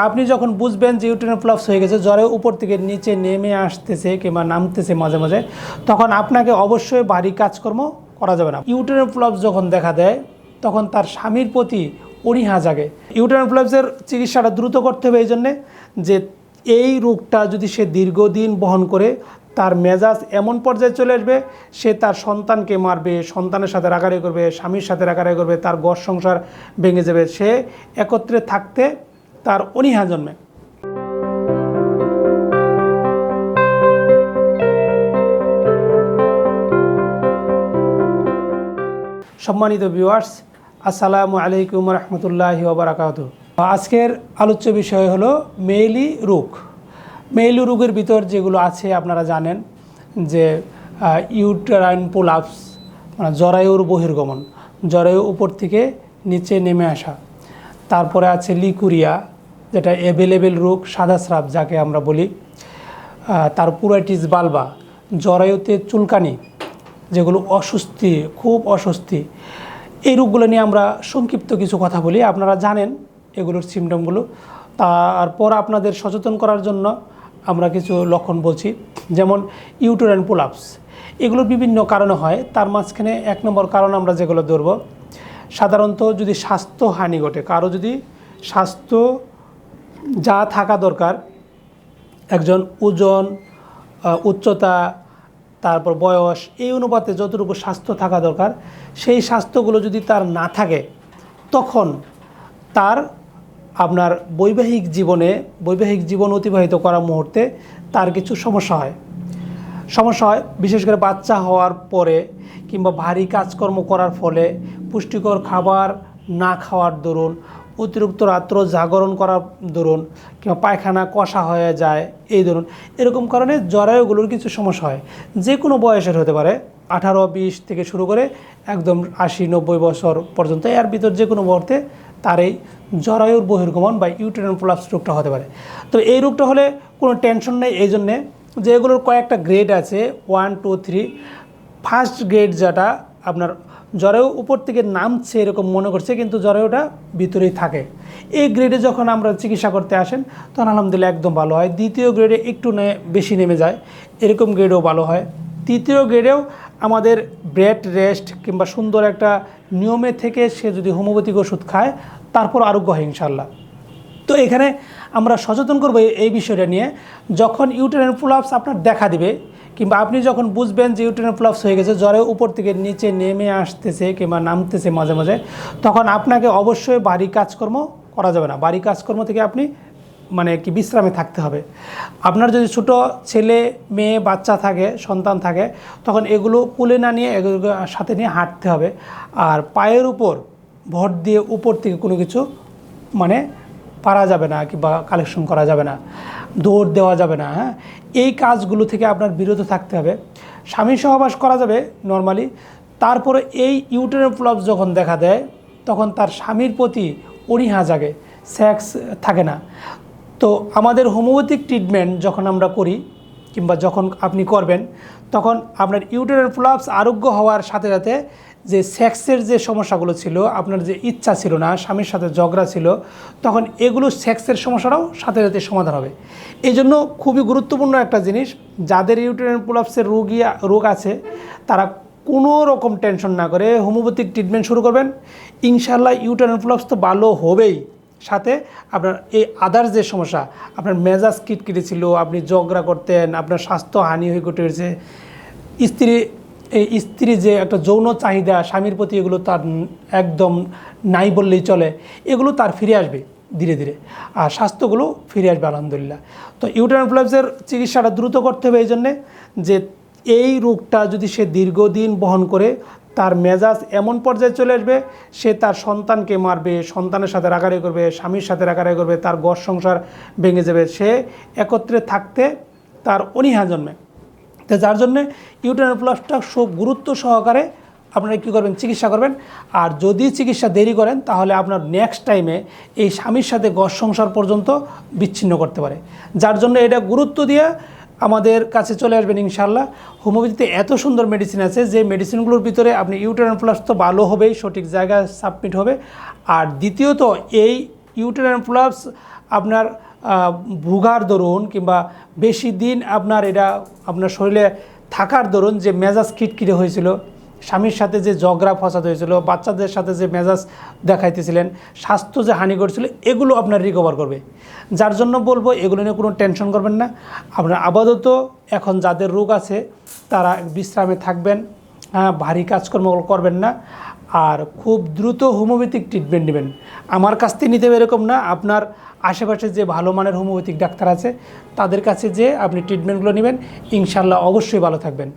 আপনি যখন বুঝবেন যে ইউটেরিন প্লাপস হয়ে গেছে, জ্বরে উপর থেকে নিচে নেমে আসতেছে কিংবা নামতেছে মাঝে মাঝে, তখন আপনাকে অবশ্যই বাড়ি কাজকর্ম করা যাবে না। ইউটেরিন প্লাপস যখন দেখা দেয়, তখন তার স্বামীর প্রতি অনীহা জাগে। ইউটেরিন প্লাপসের চিকিৎসাটা দ্রুত করতে হবে এই জন্যে যে এই রোগটা যদি সে দীর্ঘদিন বহন করে, তার মেজাজ এমন পর্যায়ে চলে আসবে, সে তার সন্তানকে মারবে, সন্তানের সাথে রাগারাগি করবে, স্বামীর সাথে রাগারাগি করবে, তার ঘর সংসার ভেঙে যাবে। সে একত্রে থাকতে তার অনীহা জন্মে। সম্মানিত ভিউয়ার্স আসসালামু আলাইকুম রহমতুল্লাহ ওবরাকাত আজকের আলোচ্য বিষয় হলো মেইলি রোগ। মেইলি রোগের ভিতর যেগুলো আছে, আপনারা জানেন যে ইউটেরাইন পোলাপস মানে জরায়ুর বহির্গমন, জরায়ু উপর থেকে নিচে নেমে আসা। তারপরে আছে লিকুরিয়া যেটা অ্যাভেলেবেল রোগ, সাদা স্রাব যাকে আমরা বলি তার পুরাইটিস বালবা, জরায়ুতে চুলকানি, যেগুলো অস্বস্তি, খুব অস্বস্তি, এই রোগগুলো নিয়ে আমরা সংক্ষিপ্ত কিছু কথা বলি। আপনারা জানেন এগুলোর সিমটমগুলো তারপর আপনাদের সচেতন করার জন্য আমরা কিছু লক্ষণ বলছি। যেমন ইউটোরাইন পোলাপস এগুলো বিভিন্ন কারণে হয়। তার মাঝখানে এক নম্বর কারণ আমরা যেগুলো ধরব, সাধারণত যদি স্বাস্থ্য হানি ঘটে, কারও যদি স্বাস্থ্য যা থাকা দরকার, একজন ওজন উচ্চতা, তারপর বয়স, এই অনুপাতে যতটুকু স্বাস্থ্য থাকা দরকার, সেই স্বাস্থ্যগুলো যদি তার না থাকে, তখন তার আপনার বৈবাহিক জীবনে, বৈবাহিক জীবন অতিবাহিত করার মুহূর্তে তার কিছু সমস্যা হয়। সমস্যা হয় বিশেষ করে বাচ্চা হওয়ার পরে কিংবা ভারী কাজকর্ম করার ফলে পুষ্টিকর খাবার না খাওয়ার দরুন অতিরিক্ত রাত্র জাগরণ করার দরুন কিংবা পায়খানা কষা হয়ে যায়, এই ধরুন এরকম কারণে জরায়ুগুলোর কিছু সমস্যা হয়। যে কোনো বয়সের হতে পারে, আঠারো, বিশ থেকে শুরু করে একদম আশি, নব্বই বছর পর্যন্ত, এর ভিতর যে কোনো মুহূর্তে তার এই জরায়ুর বহির্গমন বা ইউটেরিন প্রলাপস রোগটা হতে পারে। তো এই রোগটা হলে কোনো টেনশন নেই, এই জন্যে যে এগুলোর কয়েকটা গ্রেড আছে, one, two, three, first grade যেটা আপনার জরায়ু উপর থেকে নামছে এরকম মনে করছে, কিন্তু জরায়ুটা ভিতরেই থাকে। এই গ্রেডে যখন আমরা চিকিৎসা করতে আসেন, তখন আলহামদুলিল্লাহ একদম ভালো হয়। দ্বিতীয় গ্রেডে একটু নে বেশি নেমে যায়। এরকম গ্রেডেও ভালো হয়। তৃতীয় গ্রেডেও আমাদের ব্রেড রেস্ট কিংবা সুন্দর একটা নিয়মে থেকে সে যদি হোমিওপ্যাথিক ওষুধ খায়, তারপর আরোগ্য হয় ইনশাল্লাহ তো এখানে আমরা সচেতন করব এই- বিষয়টা নিয়ে। যখন ইউটেরিন প্রলাপস আপনার দেখা দিবে কিংবা আপনি যখন বুঝবেন যে ইউটেরিন প্রলাপস হয়ে গেছে, জ্বরে উপর থেকে নিচে নেমে আসতেছে কিংবা নামতেছে মাঝে মাঝে, তখন আপনাকে অবশ্যই বাড়ি কাজকর্ম করা যাবে না। বাড়ি কাজকর্ম থেকে আপনি মানে কি বিশ্রামে থাকতে হবে। আপনার যদি ছোট ছেলে, মেয়ে, বাচ্চা থাকে, সন্তান থাকে, তখন এগুলো কুলে না নিয়ে এগুলো সাথে নিয়ে হাঁটতে হবে। আর পায়ের উপর ভর দিয়ে উপর থেকে কোনো কিছু মানে পারা যাবে না কিংবা কালেকশন করা যাবে না, দৌড় দেওয়া যাবে না হ্যাঁ? এই কাজগুলো থেকে আপনার বিরত থাকতে হবে। স্বামী সহবাস করা যাবে নর্মালি তারপরে এই ইউটেনের প্রলাপস যখন দেখা দেয়, তখন তার স্বামীর প্রতি অনীহা জাগে সেক্স থাকে না। তো আমাদের হোমিওপ্যাথিক ট্রিটমেন্ট যখন আমরা করি কিংবা যখন আপনি করবেন, তখন আপনার ইউটেরিন প্রলাপস আরোগ্য হওয়ার সাথে সাথে যে সেক্সের যে সমস্যাগুলো ছিল, আপনার যে ইচ্ছা ছিল না, স্বামীর সাথে ঝগড়া ছিল, তখন এগুলো সেক্সের সমস্যাটাও সাথে সাথে সমাধান হবে। এই জন্য খুবই গুরুত্বপূর্ণ একটা জিনিস, যাদের ইউটেরিন প্রলাপসের রোগী, রোগ আছে, তারা কোনো রকম টেনশন না করে হোমিওপ্যাথিক ট্রিটমেন্ট শুরু করবেন। ইনশাল্লাহ ইউটেরিন প্রলাপস তো ভালো হবেই। সাথে আপনার এই আদার্স যে সমস্যা, আপনার মেজাজ কিটকিটে ছিল, আপনি ঝগড়া করতেন, আপনার স্বাস্থ্য হানি হয়ে ঘটেছে স্ত্রী, এই স্ত্রী যে একটা যৌন চাহিদা, স্বামীর প্রতি এগুলো তার একদম নাই বললেই চলে, এগুলো তার ফিরে আসবে ধীরে ধীরে। আর স্বাস্থ্যগুলো ফিরে আসবে, আলহামদুলিল্লাহ। তো ইউটেরান প্লাবসের চিকিৎসাটা দ্রুত করতে হবে এই জন্যে যে এই রোগটা যদি সে দীর্ঘদিন বহন করে তার মেজাজ এমন পর্যায়ে চলে আসবে, সে তার সন্তানকে মারবে, সন্তানের সাথে রাগারাগি করবে, স্বামীর সাথে রাগারাগি করবে, তার ঘর সংসার ভেঙে যাবে। সে একত্রে থাকতে তার অনীহা জন্মে। তো যার জন্যে ইউটেরাল প্লাসটা সব গুরুত্ব সহকারে আপনারা কী করবেন? চিকিৎসা করবেন। আর যদি চিকিৎসা দেরি করেন, তাহলে আপনার নেক্সট টাইমে এই স্বামীর সাথে ঘর সংসার পর্যন্ত বিচ্ছিন্ন করতে পারে। যার জন্য এটা গুরুত্ব দিয়ে আমাদের কাছে চলে আসবেন ইনশাল্লাহ হোমিওপ্যাথিতে এত সুন্দর মেডিসিন আছে যে মেডিসিনগুলোর ভিতরে আপনি ইউটেরান প্লাস তো ভালো হবেই, সঠিক জায়গায় সাবমিট হবে। আর দ্বিতীয়ত, এই ইউটেরান প্লাস আপনার ভুগার দরুন কিংবা বেশি দিন আপনার এটা, আপনার শরীরে থাকার দরুন যে মেজাজ কিটকিটে হয়েছিল স্বামীর সাথে যে ঝগড়া ফসাদ হয়েছিল, বাচ্চাদের সাথে যে মেজাজ দেখাইতেছিলেন, স্বাস্থ্য যে হানি করছিল, এগুলো আপনার রিকভার করবে। যার জন্য বলব, এগুলো নিয়ে কোনো টেনশন করবেন না। আপনার আপাতত এখন যাদের রোগ আছে, তারা বিশ্রামে থাকবেন হ্যাঁ ভারী কাজকর্ম করবেন না। আর খুব দ্রুত হোমিওপ্যাথিক ট্রিটমেন্ট নেবেন। আমার কাছ থেকে নিতে এরকম না, আপনার আশেপাশে যে ভালো মানের হোমিওপ্যাথিক ডাক্তার আছে, তাদের কাছে যে আপনি ট্রিটমেন্টগুলো নেবেন। ইনশাল্লাহ অবশ্যই ভালো থাকবেন।